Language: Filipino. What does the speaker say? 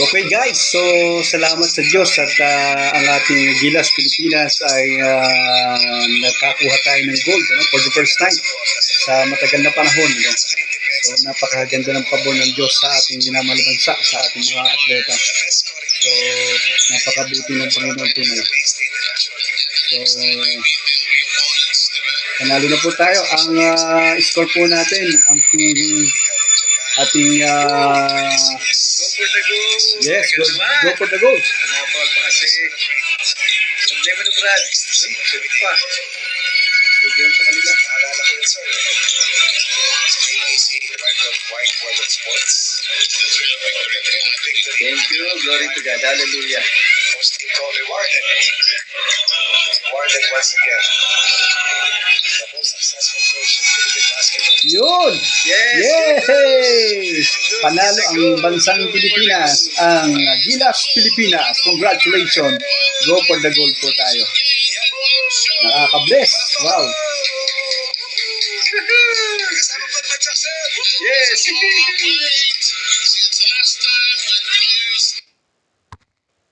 Okay guys, so salamat sa Diyos at ah, ang ating Gilas Pilipinas ay ah, nakakuha tayo ng gold ano, for the first time sa matagal na panahon. Ano? So napakaganda ng pabor ng Diyos sa ating minamalabansa, sa ating mga atleta. So napakabuti ng Panginoon tunay. So panalo na po tayo. Ang ah, score po natin, ang ating Go for the goal. yes, go, go for the goal. Napawal pa kasi. Problema ni Brad. Ay, pa. Good game sa kanila. Naalala ko yun, sir. ABC Department of White World of Sports. Thank you. Glory to God. Hallelujah. Most people rewarded. Rewarded once again. The most successful coach in Philippine basketball. Yun! Yes. Yay! Panalo ang bansang Pilipinas, ang Gilas Pilipinas. Congratulations! Go for the gold po tayo. Nakaka-bless. Wow! Kasama pa ba, Jackson? Yes.